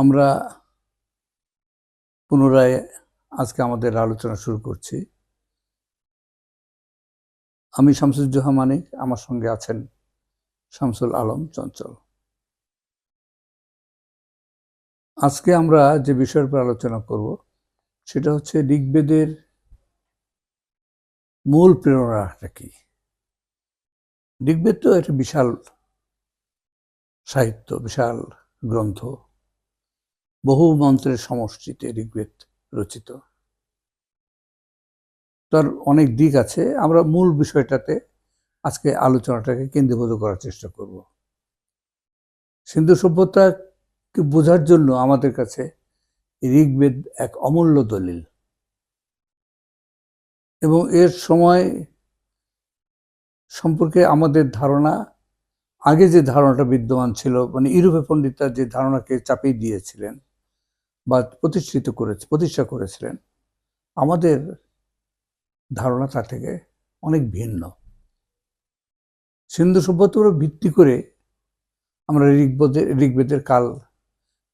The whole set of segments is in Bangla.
আমরা পুনরায় আজকে আমাদের আলোচনা শুরু করছি। আমি শামসুজ্জোহা মানিক, আমার সঙ্গে আছেন শামসুল আলম চঞ্চল। আজকে আমরা যে বিষয়ের উপর আলোচনা করব, সেটা হচ্ছে ঋগ্বেদের মূল প্রেরণাটা কি? ঋগ্বেদ তো একটা বিশাল সাহিত্য, বিশাল গ্রন্থ। বহু মন্ত্রের সমষ্টিতে ঋগ্বেদ রচিত। তার অনেক দিক আছে। আমরা মূল বিষয়টাতে আজকে আলোচনাটাকে কেন্দ্রীভূত করার চেষ্টা করব। সিন্ধু সভ্যতাকে বোঝার জন্য আমাদের কাছে ঋগ্বেদ এক অমূল্য দলিল। এবং এর সময় সম্পর্কে আমাদের ধারণা, আগে যে ধারণাটা বিদ্যমান ছিল মানে ইউরোপে পণ্ডিতরা যে ধারণাকে চাপিয়ে দিয়েছিলেন বা প্রতিষ্ঠিত করেছে, প্রতিষ্ঠা করেছিলেন, আমাদের ধারণা তার থেকে অনেক ভিন্ন। সিন্ধু সভ্যতার ভিত্তি করে আমরা ঋগ্বেদের ঋগ্বেদের কাল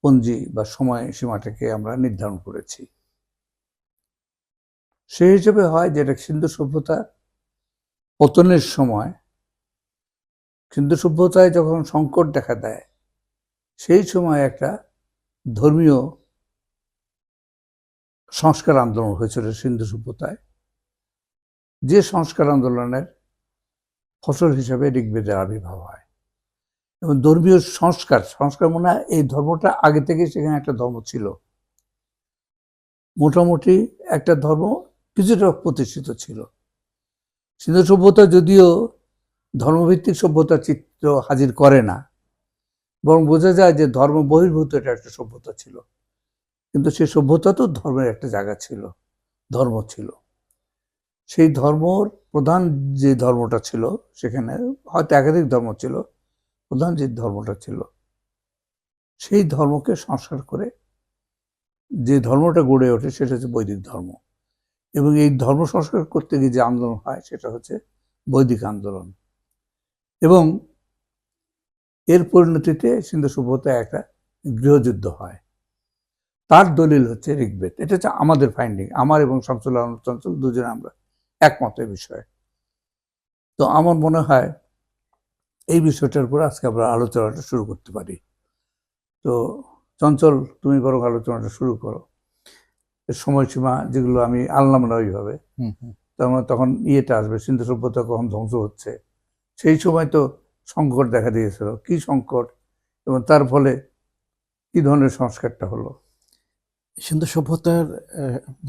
পঞ্জি বা সময় সীমাটাকে আমরা নির্ধারণ করেছি। সেই হিসেবে হয় যেটা সিন্ধু সভ্যতা পতনের সময়, সিন্ধু সভ্যতায় যখন সংকট দেখা দেয়, সেই সময় একটা ধর্মীয় সংস্কার আন্দোলন হয়েছিল সিন্ধু সভ্যতায়। যে সংস্কার আন্দোলনের ফসল হিসাবে ঋগ্বেদের আবির্ভাব হয়। এবং ধর্মীয় সংস্কার সংস্কার মনে হয় এই ধর্মটা আগে থেকে সেখানে একটা ধর্ম ছিল। মোটামুটি একটা ধর্ম কিছুটা প্রতিষ্ঠিত ছিল। সিন্ধু সভ্যতা যদিও ধর্মভিত্তিক সভ্যতার চিত্র হাজির করে না, বরং বোঝা যায় যে ধর্ম বহির্ভূত এটা একটা সভ্যতা ছিল। কিন্তু সেই সভ্যতা তো ধর্মের একটা জায়গা ছিল, ধর্ম ছিল। সেই ধর্মর প্রধান যে ধর্মটা ছিল সেখানে হয়তো একাধিক ধর্ম ছিল, প্রধান যে ধর্মটা ছিল, সেই ধর্মকে সংস্কার করে যে ধর্মটা গড়ে ওঠে সেটা হচ্ছে বৈদিক ধর্ম। এবং এই ধর্ম সংস্কার করতে গিয়ে যে আন্দোলন হয় সেটা হচ্ছে বৈদিক আন্দোলন। এবং এর পরিণতিতে সিন্ধু সভ্যতায় একটা গৃহযুদ্ধ হয়। তার দলিল হচ্ছে ঋগ্বেদ। এটা হচ্ছে আমাদের ফাইন্ডিং আমার এবং শামসুল আলম চঞ্চল দুজনে আমরা একমত এই বিষয়ে। তো আমার মনে হয় এই বিষয়টার উপর আজকে আমরা আলোচনাটা শুরু করতে পারি। তো চঞ্চল তুমি বরং আলোচনাটা শুরু করো। সময়সীমা যেগুলো আমি আনলাম না ওইভাবে। তখন তখন ইয়েটা আসবে সিন্ধু সভ্যতা কখন ধ্বংস হচ্ছে। সেই সময় তো সংকট দেখা দিয়েছিল। কি সংকট এবং তার ফলে কি ধরনের সংস্কারটা হলো? সিন্ধু সভ্যতার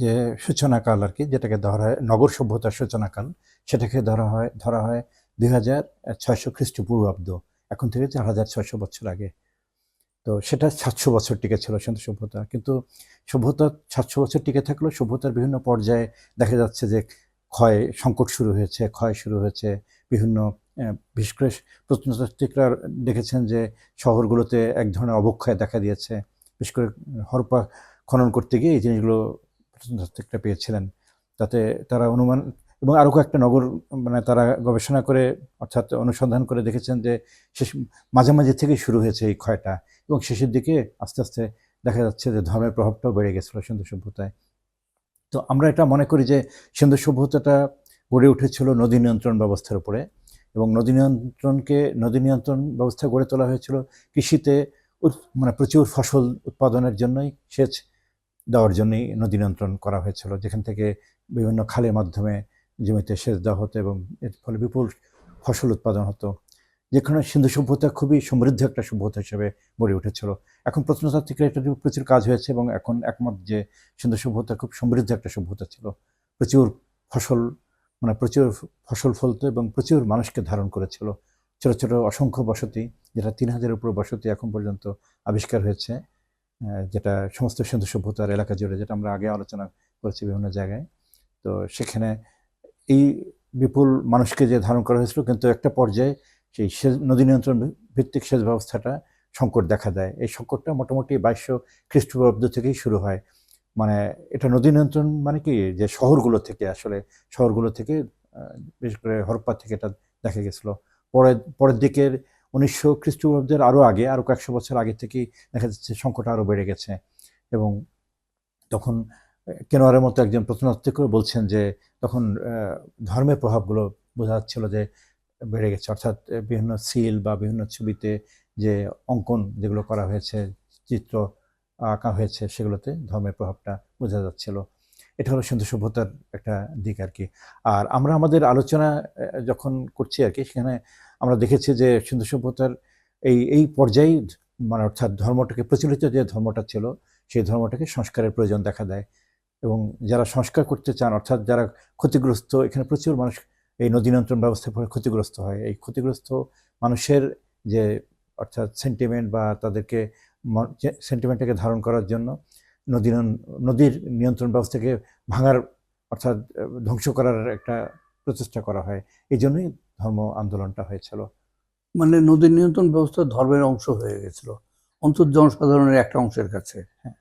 যে সূচনাকাল আর কি, যেটাকে ধরা হয়, নগর সভ্যতার সূচনাকাল, সেটাকে ধরা হয় ধরা হয় দুই হাজার ছয়শো খ্রিস্টপূর্বাব্দ, এখন থেকে চার হাজার ছয়শো বছর আগে। তো সেটা সাতশো বছর টিকে ছিল সিন্ধু সভ্যতা। কিন্তু সভ্যতা সাতশো বছর টিকে থাকলেও সভ্যতার বিভিন্ন পর্যায়ে দেখা যাচ্ছে যে ক্ষয়, সংকট শুরু হয়েছে, ক্ষয় শুরু হয়েছে। বিভিন্ন বিশেষ করে প্রত্নতাত্ত্বিকরা দেখেছেন যে শহরগুলোতে এক ধরনের অবক্ষয় দেখা দিয়েছে। বিশেষ করে হরপা খনন করতে গিয়ে এই জিনিসগুলো প্রত্নতাত্ত্বিকরা পেয়েছিলেন। তাতে তারা অনুমান এবং আরও কয়েকটা নগর মানে তারা গবেষণা করে অর্থাৎ অনুসন্ধান করে দেখেছেন যে শেষ মাঝামাঝি থেকেই শুরু হয়েছে এই ক্ষয়টা এবং শেষের দিকে আস্তে আস্তে দেখা যাচ্ছে যে ধর্মের প্রভাবটাও বেড়ে গেছিল সিন্ধু সভ্যতায়। তো আমরা এটা মনে করি যে সিন্ধু সভ্যতাটা গড়ে উঠেছিল নদী নিয়ন্ত্রণ ব্যবস্থার উপরে এবং নদী নিয়ন্ত্রণকে, নদী নিয়ন্ত্রণ ব্যবস্থা গড়ে তোলা হয়েছিল কৃষিতে মানে প্রচুর ফসল উৎপাদনের জন্যই সেচ দেওয়ার জন্যই নদী নিয়ন্ত্রণ করা হয়েছিল, যেখান থেকে বিভিন্ন খালের মাধ্যমে জমিতে সেচ দেওয়া হতো এবং এর ফলে বিপুল ফসল উৎপাদন হতো। যেখানে সিন্ধু সভ্যতা খুবই সমৃদ্ধ একটা সভ্যতা হিসেবে গড়ে উঠেছিল। এখন প্রত্নতাত্ত্বিকরা এটা প্রচুর কাজ হয়েছে এবং এখন একমত যে সিন্ধু সভ্যতা খুব সমৃদ্ধ একটা সভ্যতা ছিল। প্রচুর ফসল মানে প্রচুর ফসল ফলতো এবং প্রচুর মানুষকে ধারণ করেছিল। ছোট ছোট অসংখ্য বসতি, যেটা তিন হাজারের উপর বসতি এখন পর্যন্ত আবিষ্কার হয়েছে। যেটা সমস্ত সিন্ধু সভ্যতার এলাকা জুড়ে যেটা আমরা আগে আলোচনা করেছি বিভিন্ন জায়গায়। তো সেখানে এই বিপুল মানুষকে যে ধারণ করা হয়েছিল, কিন্তু একটা পর্যায়ে সেই সেচ, নদী নিয়ন্ত্রণ ভিত্তিক সেচ ব্যবস্থাটা সংকট দেখা দেয়। এই সংকটটা মোটামুটি বাইশশো খ্রিস্টপূর্বাব্দ থেকেই শুরু হয়। মানে এটা নদী নিয়ন্ত্রণ মানে কি? যে শহরগুলো থেকে, আসলে শহরগুলো থেকে বিশেষ করে হরপ্পা থেকে এটা দেখা গেছিল। পরের পরের দিকের উনিশশো খ্রিস্টপূর্বাব্দের আরও আগে আরও কয়েকশো বছর আগে থেকেই দেখা যাচ্ছে সংকট আরও বেড়ে গেছে। এবং তখন, কেনোয়ারের মতো একজন প্রত্নতাত্ত্বিক বলছেন যে, তখন ধর্মের প্রভাবগুলো বোঝা যাচ্ছিল যে, বেড়ে গেছে। অর্থাৎ বিভিন্ন সিল বা বিভিন্ন ছবিতে যে অঙ্কন যেগুলো করা হয়েছে, চিত্র আঁকা হয়েছে, সেগুলোতে ধর্মের প্রভাবটা বোঝা যাচ্ছিল। এটা হলো সিন্ধু সভ্যতার একটা দিক আর কি। আর আমরা আমাদের আলোচনা যখন করছি আর কি, সেখানে আমরা দেখেছি যে সিন্ধু সভ্যতার এই এই পর্যায়ে মানে অর্থাৎ ধর্মটাকে প্রচলিত যে ধর্মটা ছিল, সেই ধর্মটাকে সংস্কারের প্রয়োজন দেখা দেয়। এবং যারা সংস্কার করতে চান, অর্থাৎ যারা ক্ষতিগ্রস্ত, এখানে প্রচুর মানুষ এই নদী নিয়ন্ত্রণ ব্যবস্থার ফলে ক্ষতিগ্রস্ত হয়। এই ক্ষতিগ্রস্ত মানুষের যে অর্থাৎ সেন্টিমেন্ট বা তাদেরকে সেন্টিমেন্টটাকে ধারণ করার জন্য নদী নদীর নিয়ন্ত্রণ ব্যবস্থাকে ভাঙার অর্থাৎ ধ্বংস করার একটা প্রচেষ্টা করা হয়। এই জন্যই ধর্ম আন্দোলনটা হয়েছিল। মানে নদী নিয়ন্ত্রণ ব্যবস্থা ধর্মের অংশ হয়ে গেছিল। অন্তর জনসাধারণের একটা অংশের কাছে। হ্যাঁ।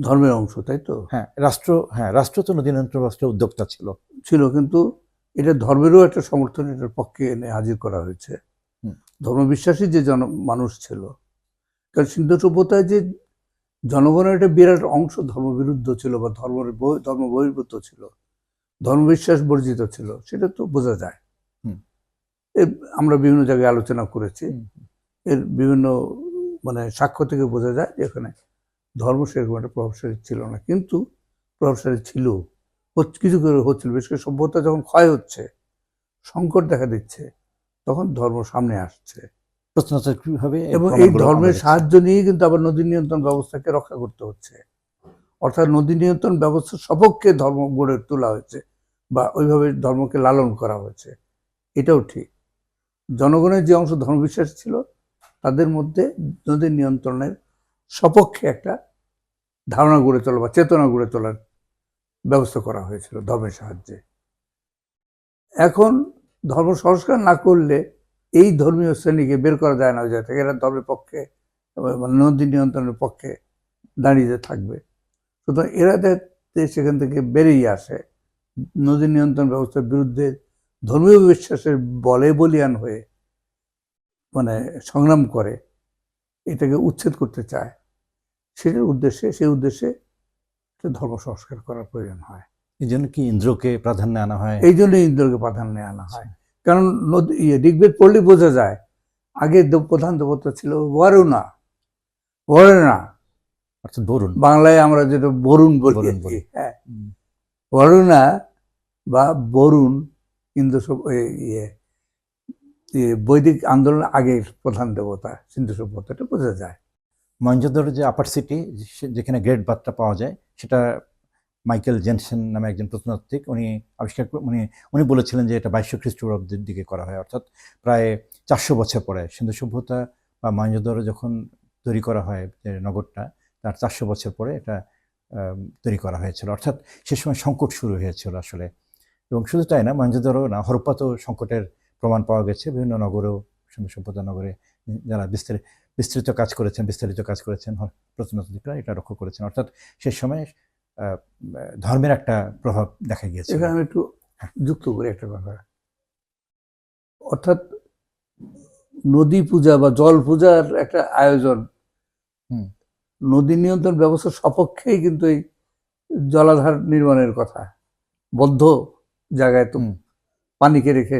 ধর্মের অংশ তাই তো? হ্যাঁ রাষ্ট্র হ্যাঁ রাষ্ট্র তো নদী নিয়ন্ত্রণ ব্যবস্থার উদ্যোক্তা ছিল। ছিল কিন্তু এটা ধর্মেরও একটা সমর্থন এটার পক্ষে এনে হাজির করা হয়েছে। ধর্মবিশ্বাসী যে জন মানুষ ছিল কারণ সিন্ধু সভ্যতায় যে জনগণের একটা বিরাট অংশ ধর্মবিরুদ্ধ ছিল বা ধর্মের বহি- ধর্ম বহির্ভূত ছিল ধর্মবিশ্বাস বর্জিত ছিল সেটা তো বোঝা যায়। আমরা বিভিন্ন জায়গায় আলোচনা করেছি। এর বিভিন্ন মানে সাক্ষ্য থেকে বোঝা যায় যে এখানে ধর্ম সেরকম একটা প্রভাবশালী ছিল না। কিন্তু প্রভাবশালী ছিল। কিছু করে হচ্ছিল। বিশেষ করে সভ্যতা যখন ক্ষয় হচ্ছে সংকট দেখা দিচ্ছে তখন ধর্ম সামনে আসছে। এবং এই ধর্মের সাহায্য নিয়ে কিন্তু আবার নদী নিয়ন্ত্রণ ব্যবস্থাকে রক্ষা করতে হচ্ছে। অর্থাৎ নদী নিয়ন্ত্রণ ব্যবস্থার সপক্ষে ধর্ম গড়ে তোলা হয়েছে বা ওইভাবে ধর্মকে লালন করা হয়েছে। এটাও ঠিক। জনগণের যে অংশ ধর্মবিশ্বাস ছিল, তাদের মধ্যে নদী নিয়ন্ত্রণের সপক্ষে একটা ধারণা গড়ে তোলা বা চেতনা গড়ে তোলার ব্যবস্থা করা হয়েছিল ধর্মের সাহায্যে। এখন ধর্ম সংস্কার না করলে এই ধর্মীয় শ্রেণীকে বের করা যায় না, ওই জায়গা থেকে এরা ধর্মের পক্ষে মানে নদী নিয়ন্ত্রণের পক্ষে দাঁড়িয়ে থাকবে। সুতরাং এরা সেখান থেকে বেরিয়ে আসে নদী নিয়ন্ত্রণ ব্যবস্থার বিরুদ্ধে ধর্মীয় বিশ্বাসের বলে বলিয়ান হয়ে মানে সংগ্রাম করে এটাকে উচ্ছেদ করতে চায় সেটার উদ্দেশ্যে সেই উদ্দেশ্যে ধর্ম সংস্কার করার প্রয়োজন হয়। এই জন্য কি ইন্দ্রকে প্রাধান্য আনা হয়? এই জন্য ইন্দ্রকে প্রাধান্য আনা হয়। কারণ নদী ইয়ে ঋগ্বেদ পড়লে বোঝা যায় আগে প্রধান দেবতা ছিল বরুণা বরুণা। অর্থাৎ বরুণ। বাংলায় আমরা যেটা বরুণ বলি। হ্যাঁ। বরুণা বা বরুণ ইন্দ্র সভ- ইয়ে বৈদিক আন্দোলন আগের প্রধান দেবতা, সিন্ধু সভ্যতাটা বোঝা যায়। মহেঞ্জোদারো যে আপার সিটি যেখানে গ্রেট বাথটা পাওয়া যায়, সেটা মাইকেল জেনসেন নামে একজন প্রত্নতাত্ত্বিক, উনি আবিষ্কার উনি উনি বলেছিলেন যে এটা বাইশশো খ্রিস্টপূর্বাব্দের দিকে করা হয়। অর্থাৎ প্রায় চারশো বছর পরে সিন্ধু সভ্যতা বা মহেঞ্জোদারো যখন তৈরি করা হয়, যে নগরটা, তার চারশো বছর পরে এটা তৈরি করা হয়েছিল। অর্থাৎ সে সময় সংকট শুরু হয়েছিল আসলে। এবং শুধু তাই না মহেঞ্জোদারো না হরপ্পাতেও সংকটের প্রমাণ পাওয়া গেছে। বিভিন্ন নগরেও সভ্যতা নগরে যারা বিস্তারিত বিস্তৃত কাজ করেছেন বিস্তারিত কাজ করেছেন প্রত্নতাত্ত্বিকরা এটা লক্ষ্য করেছেন। অর্থাৎ সে সময় ধর্মের একটা প্রভাব দেখা গিয়েছে এখানে আমি একটু যুক্ত করি একটা কথা। অর্থাৎ নদী পূজা বা জল পূজার একটা আয়োজন হুম। নদী নিয়ন্ত্রণ ব্যবস্থার সপক্ষেই কিন্তু এই জলাধার নির্মাণের কথা বদ্ধ জায়গায় তো হুম। পানিকে রেখে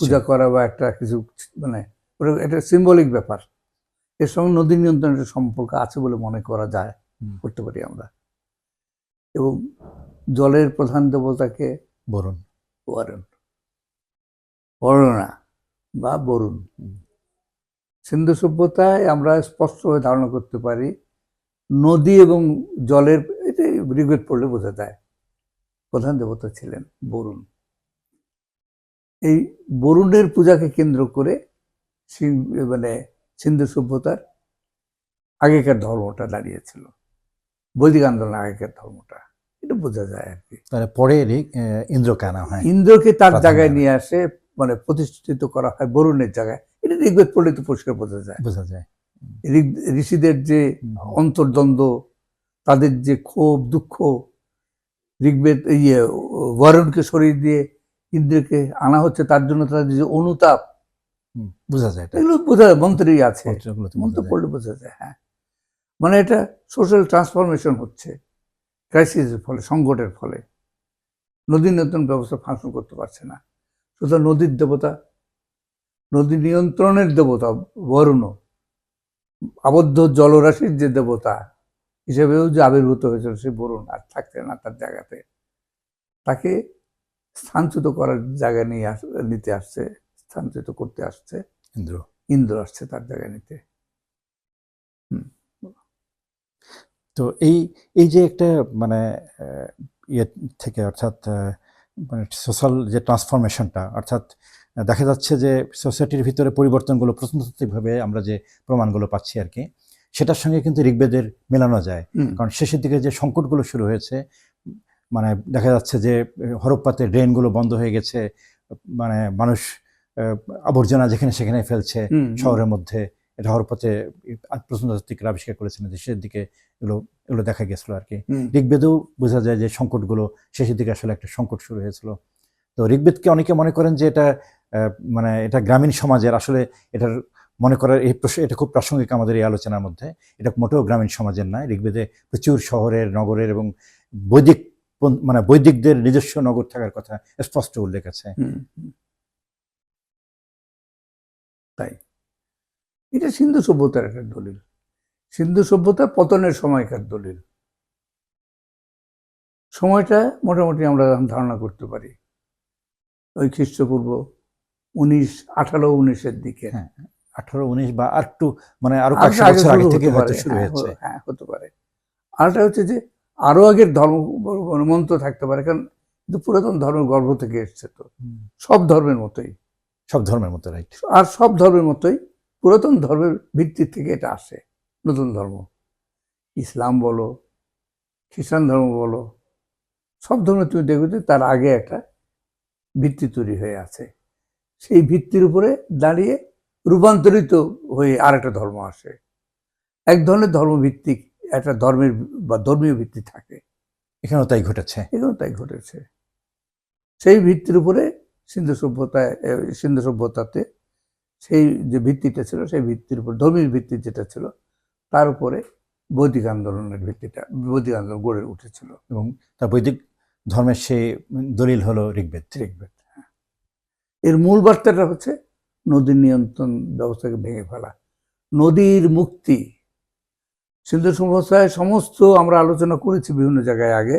পূজা করা বা একটা কিছু মানে এটা সিম্বলিক ব্যাপার। এর সঙ্গে নদী নিয়ন্ত্রণের সম্পর্ক আছে বলে মনে করা যায় করতে পারি আমরা। এবং জলের প্রধান দেবতাকে বরুণ। বরুণ। বরুণা বা বরুণ। সিন্ধু সভ্যতায় আমরা স্পষ্টভাবে ধারণা করতে পারি নদী এবং জলের এটা ঋগ্বেদ পড়লে বোঝা যায় প্রধান দেবতা ছিলেন বরুণ। এই বরুণের পূজাকে কেন্দ্র করে মানে সিন্ধু সভ্যতার আগেকার ধর্মটা দাঁড়িয়েছিল। বৈদিক আন্দোলন আগেকার ধর্মটা। এটা বোঝা যায় আর কি। তাহলে পরে রে- আহ, ইন্দ্রকে আনা হয়? ইন্দ্রকে তার জায়গায় নিয়ে আসে মানে প্রতিষ্ঠিত করা হয় বরুণের জায়গায়। এটা ঋগ্বেদ পড়লে তো পরিষ্কার বোঝা যায়। বোঝা যায়। ঋষিদের যে অন্তর্দ্বন্দ্ব তাদের যে ক্ষোভ দুঃখ ঋগ্বেদ ইয়ে বরুণকে সরিয়ে দিয়ে ইন্দ্রকে আনা হচ্ছে তার জন্য তাদের যে অনুতাপ বোঝা যায় এটা। এগুলো বোঝা যায় মন্ত্রী আছে। মন্ত্র পড়লে বোঝা যায় হ্যাঁ। মানে এটা সোশ্যাল ট্রান্সফরমেশন হচ্ছে ক্রাইসিসের ফলে সংকটের ফলে। নদী নিয়ন্ত্রণ ব্যবস্থা ফাংশন করতে পারছে না। সুতরাং নদীর দেবতা নদী নিয়ন্ত্রণের দেবতা বরুণ আবদ্ধ জলরাশির যে দেবতা হিসেবেও যে আবির্ভূত হয়েছিল সে বরুণ আর থাকছে না তার জায়গাতে। তাকে স্থানচ্যুত করার জায়গা নিয়ে আস নিতে আসছে স্থানচ্যুত করতে আসছে। ইন্দ্র। ইন্দ্র আসছে তার জায়গা নিতে। তো এই এই যে একটা মানে ইয়ে থেকে অর্থাৎ মানে সোশ্যাল যে ট্রান্সফরমেশনটা অর্থাৎ দেখা যাচ্ছে যে সোসাইটির ভিতরে পরিবর্তনগুলো প্রত্নতাত্ত্বিকভাবে আমরা যে প্রমাণগুলো পাচ্ছি আর কি সেটার সঙ্গে কিন্তু ঋগ্বেদের মেলানো যায়। কারণ শেষের দিকে যে সংকটগুলো শুরু হয়েছে মানে দেখা যাচ্ছে যে হরপ্পাতে ড্রেনগুলো বন্ধ হয়ে গেছে মানে মানুষ আবর্জনা যেখানে সেখানে ফেলছে শহরের মধ্যে এটা হরপথে প্রত্নতাত্ত্বিকরা আবিষ্কার করেছিলেন যে শেষের দিকে এগুলো এগুলো দেখা গেছিল আর কি। ঋগ্বেদেও বোঝা যায় যে সংকটগুলো শেষের দিকে আসলে একটা সংকট শুরু হয়েছিল। তো ঋগ্বেদকে অনেকে মনে করেন যে এটা আহ, মানে এটা গ্রামীণ সমাজের আসলে এটার মনে করার এই প্রশ্ন এটা খুব প্রাসঙ্গিক আমাদের এই আলোচনার মধ্যে। এটা মোটেও গ্রামীণ সমাজের নয় ঋগ্বেদে প্রচুর শহরের নগরের এবং বৈদিক মানে বৈদিকদের নিজস্ব নগর থাকার কথা স্পষ্ট উল্লেখ আছে। তাই। এটা সিন্ধু সভ্যতার একটা দলিল। সিন্ধু সভ্যতা পতনের সময়কার দলিল। সময়টা মোটামুটি আমরা ধারণা করতে পারি। ওই খ্রিস্টপূর্ব উনিশ আঠারো উনিশের দিকে। হ্যাঁ, আঠারো উনিশ বা আর একটু মানে আরও কয়েকশো বছর আগে থেকে হয়তো শুরু হ্যাঁ, হয়েছে। হ্যাঁ হতে পারে। আরেকটা হচ্ছে যে আরও আগের ধর্ম মন্ত্র থাকতে পারে কারণ কিন্তু পুরাতন ধর্মের গর্ভ থেকে এসছে তো। সব ধর্মের মতোই। সব ধর্মের মতো রাইট। আর সব ধর্মের মতোই পুরাতন ধর্মের ভিত্তি থেকে এটা আসে নতুন ধর্ম। ইসলাম বলো খ্রিস্টান ধর্ম বলো সব ধর্মে তুমি দেখবে যে তার আগে একটা ভিত্তি তৈরি হয়ে আছে। সেই ভিত্তির উপরে দাঁড়িয়ে রূপান্তরিত হয়ে আরেকটা ধর্ম আসে। এক ধরনের ধর্মভিত্তিক একটা ধর্মের বা ধর্মীয় ভিত্তি থাকে। এখানেও তাই ঘটেছে? এখানেও তাই ঘটেছে। সেই ভিত্তির উপরে সিন্ধু সভ্যতায় সিন্ধু সভ্যতাতে সেই যে ভিত্তিটা ছিল সেই ভিত্তির উপর ধর্মীয় ভিত্তি যেটা ছিল তার উপরে বৈদিক আন্দোলনের ভিত্তিটা বৈদিক আন্দোলন গড়ে উঠেছিল। এবং তার বৈদিক ধর্মের সেই দলিল হলো ঋগ্বেদ। ঋগ্বেদ হ্যাঁ। এর মূল বার্তাটা হচ্ছে নদীর নিয়ন্ত্রণ ব্যবস্থাকে ভেঙে ফেলা। নদীর মুক্তি। সিন্ধু সভ্যতায় সমস্ত আমরা আলোচনা করেছি বিভিন্ন জায়গায় আগে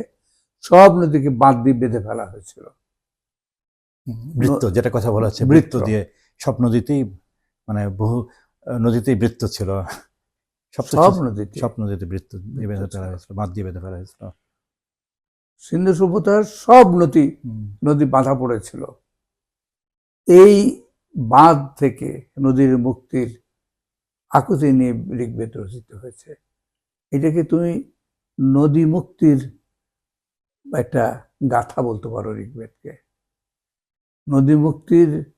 সব নদীকে বাঁধ দিয়ে বেঁধে ফেলা হয়েছিল। বৃত্ত যেটা কথা বলা হচ্ছে বৃত্ত। দিয়ে সব নদীতেই মানে বহু নদীতেই বৃত্ত ছিল। সব নদীতে। সব নদীতে বৃত্ত দিয়ে বেঁধে ফেলা হয়েছিল বাঁধ দিয়ে বেঁধে ফেলা হয়েছিল। সিন্ধু সভ্যতার সব নদী নদী বাঁধা পড়েছিল। এই বাঁধ থেকে নদীর মুক্তির আকুতি নিয়ে ঋগ্বেদ রচিত হয়েছে। এটাকে তুমি নদী মুক্তির একটা গাথা বলতে পারো ঋগ্বেদকে। নদী মুক্তির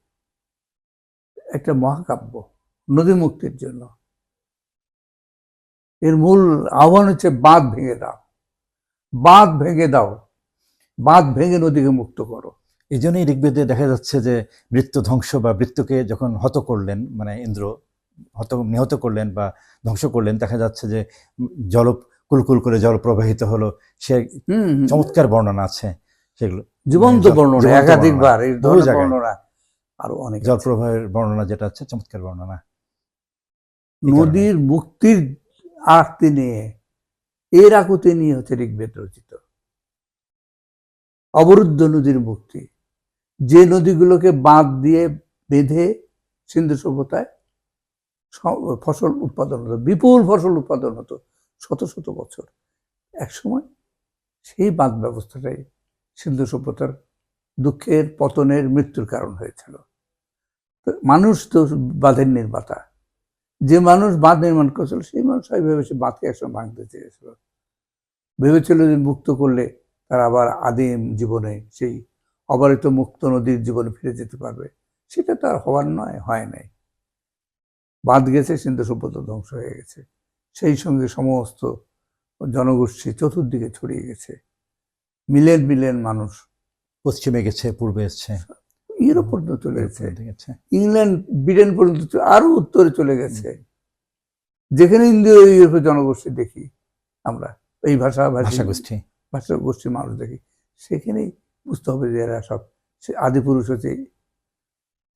একটা মহাকাব্য, নদী মুক্তির জন্য। এর মূল আহ্বান হচ্ছে বাঁধ ভেঙে দাও। বাঁধ ভেঙে দাও। বাঁধ ভেঙে নদীকে মুক্ত করো। এই জন্যই ঋগ্বেদে দেখা যাচ্ছে যে বৃত্ত ধ্বংস বা বৃত্তকে যখন হত করলেন মানে ইন্দ্র হত নিহত করলেন বা ধ্বংস করলেন দেখা যাচ্ছে যে জল কুলকুল করে জল প্রবাহিত হলো সে। চমৎকার বর্ণনা আছে সেগুলো জীবন্ত জল- বর্ণনা একাধিকবার। বর্ণনা আরও অনেক আছে। জলপ্রবাহের বর্ণনা যেটা আছে চমৎকার বর্ণনা নদীর মুক্তির আরতি নিয়ে এর আকুতি নিয়ে হচ্ছে ঋগ্বেদ রচিত অবরুদ্ধ নদীর মুক্তি যে নদীগুলোকে বাঁধ দিয়ে বেঁধে সিন্ধু সভ্যতায় ফসল উৎপাদন হতো, বিপুল ফসল উৎপাদন হতো শত শত বছর। এক সময় সেই বাঁধ ব্যবস্থাটাই সিন্ধু সভ্যতার দুঃখের, পতনের মৃত্যুর কারণ হয়েছিল। মানুষ তো বাঁধের নির্মাতা। যে মানুষ বাঁধ নির্মাণ করেছিল, সেই মানুষ ভেবে সে বাঁধকে একসময় ভাঙতে চেয়েছিল। ভেবেছিল যে মুক্ত করলে তার আবার আদিম জীবনে সেই অবারিত মুক্ত নদীর জীবনে ফিরে যেতে পারবে। সেটা তো আর হওয়ার নয় হয় নাই। বাঁধ গেছে সিন্ধু সভ্যতা ধ্বংস হয়ে গেছে। সেই সঙ্গে সমস্ত জনগোষ্ঠী চতুর্দিকে ছড়িয়ে গেছে। মিলেন মিলেন মানুষ পশ্চিমে গেছে পূর্বে এসছে। ইউরোপ পর্যন্ত চলে গেছে। ইংল্যান্ড ব্রিটেন পর্যন্ত আরও উত্তরে চলে গেছে। যেখানে ইন্দো ইউরোপের জনগোষ্ঠী দেখি আমরা এই ভাষা ভাষী গোষ্ঠী ভাষা গোষ্ঠীর মানুষ দেখি। সেখানেই বুঝতে হবে যে এরা সব সে আদি পুরুষ হচ্ছে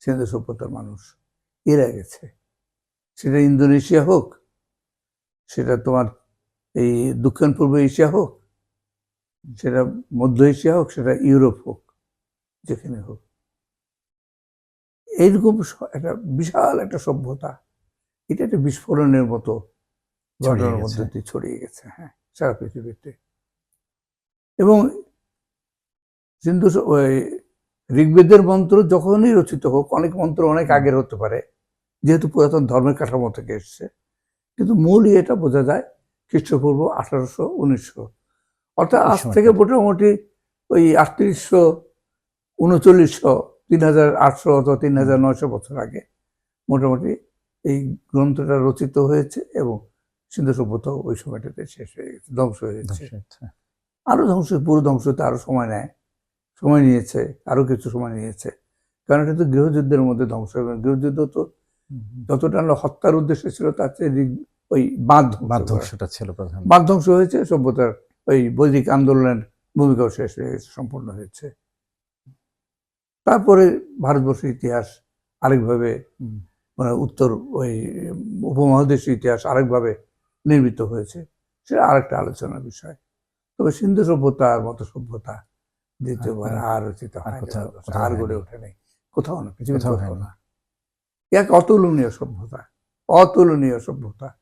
সিন্ধু সভ্যতার মানুষ। এরা গেছে। সেটা ইন্দোনেশিয়া হোক সেটা তোমার এই দক্ষিণ পূর্ব এশিয়া হোক সেটা মধ্য এশিয়া হোক সেটা ইউরোপ হোক যেখানে হোক। এইরকম একটা বিশাল একটা সভ্যতা। এটা একটা বিস্ফোরণের মতো ঘটনার মধ্যে দিয়ে ছড়িয়ে গেছে হ্যাঁ সারা পৃথিবীতে। এবং সিন্ধু ওই ঋগ্বেদের মন্ত্র যখনই রচিত হোক অনেক মন্ত্র অনেক আগের হতে পারে যেহেতু পুরাতন ধর্মের কাঠামো থেকে এসছে কিন্তু মূল এটা বোঝা যায় খ্রিস্টপূর্ব আঠারোশো উনিশশো। অর্থাৎ আজ থেকে মোটামুটি ওই আটত্রিশশো উনচল্লিশশো তিন হাজার আটশো অথবা তিন হাজার নয়শো বছর আগে মোটামুটি এই গ্রন্থটা রচিত হয়েছে এবং সিন্ধু সভ্যতা ওই সময়টাতে শেষ হয়ে গেছে ধ্বংস হয়ে গেছে। আচ্ছা। আরও ধ্বংস পুরো ধ্বংস হতে আরও সময় নেয়। সময় নিয়েছে আরও কিছু সময় নিয়েছে। কারণ এটা তো গৃহযুদ্ধের মধ্যে ধ্বংস হবে গৃহযুদ্ধ তো যতটা না হত্যার উদ্দেশ্য ছিল তার চেয়ে ওই বাঁধ ধ্বংস করা। ছিল প্রধান। বাঁধ ধ্বংস হয়েছে সভ্যতার ওই বৈদিক আন্দোলনের ভূমিকাও শেষ হয়ে গেছে সম্পূর্ণ হয়েছে। তারপরে ভারতবর্ষের ইতিহাস আরেকভাবে মানে উত্তর ওই উপমহাদেশের ইতিহাস আরেকভাবে নির্মিত হয়েছে। সেটা আরেকটা আলোচনার বিষয়। তবে সিন্ধু সভ্যতার মতো সভ্যতা দ্বিতীয়বার আর- রচিত হয় আর। গড়ে ওঠে নেই কোথাও না পৃথিবীর কোথাও। না এক অতুলনীয় সভ্যতা অতুলনীয় সভ্যতা